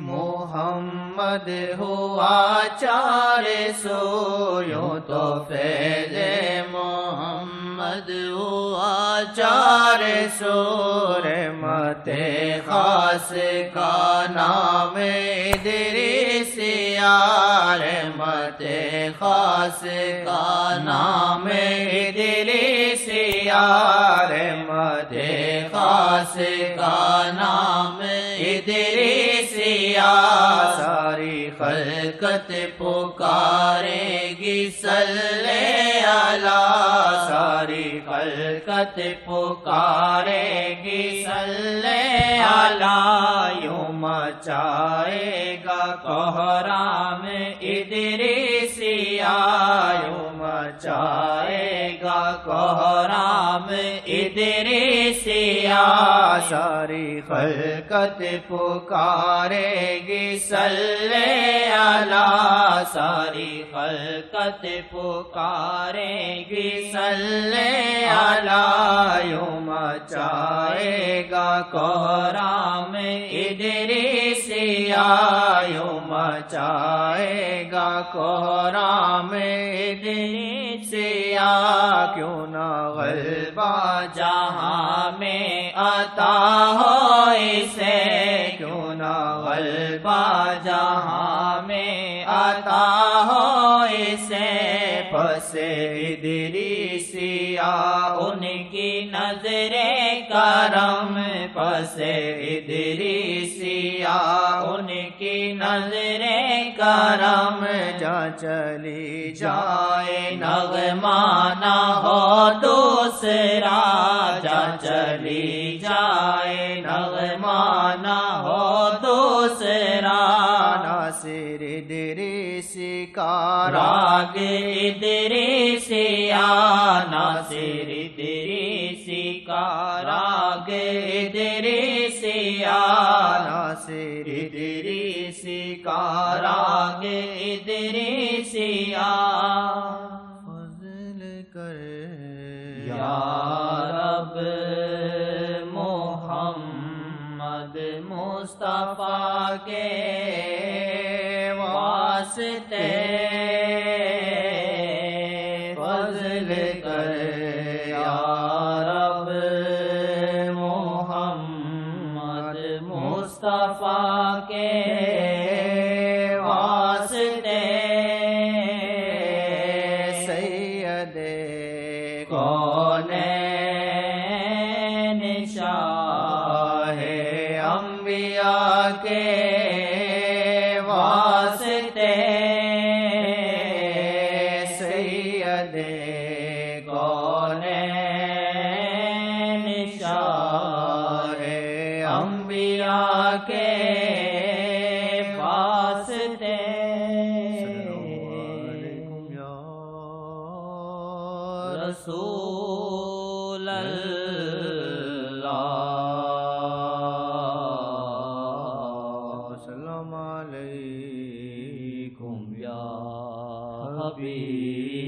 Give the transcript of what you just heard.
محمد ہوا چار سو، یوں تو فیض محمد ہوا چار سو۔ رحمت خاص کا نام ادریس یا۔ رحمت خاص کا نام ادریس یا۔ رحمت خاص کا نام ادریس یا ساری خلقت پکارے گی، صلی اللہ ساری خلقت پکارے گی، صلی اللہ یوں مچائے گا کوہرام ادریسیا یوں مچائے گا کوہرام ادریسیا ساری خلقت پکارے گی، صلی اللہ۔ ساری خلقت پکارے گی، صلی اللہ۔ یوں مچائے گا کوہرام ادریسیا یوں مچائے گا کوہرام ادریسیا کیوں نہ غلبہ جہاں میں عطا ہو اسے کیوں نہ غلبہ جہاں میں عطا ہو پس ادریسیا ان کی نظر کرم پس ادریسیا ان کی نظر کرم جا چلی جائے، نغمانہ ہو دوسرا، جا چلی جائے، نغمانہ ہو دوسرا ناصر ادریس کا راگ ادریس یا ناصر ادریس کا راگ ادریس یا ناصر ادریس کا راگ ادریس یا فضل کے واسطے فضل کر یا رب محمد مصطفیٰ کے واسطے سید کونین انبیاء کے واسطے سید کونین شاہ انبیاء کے واسطے رسول حبیب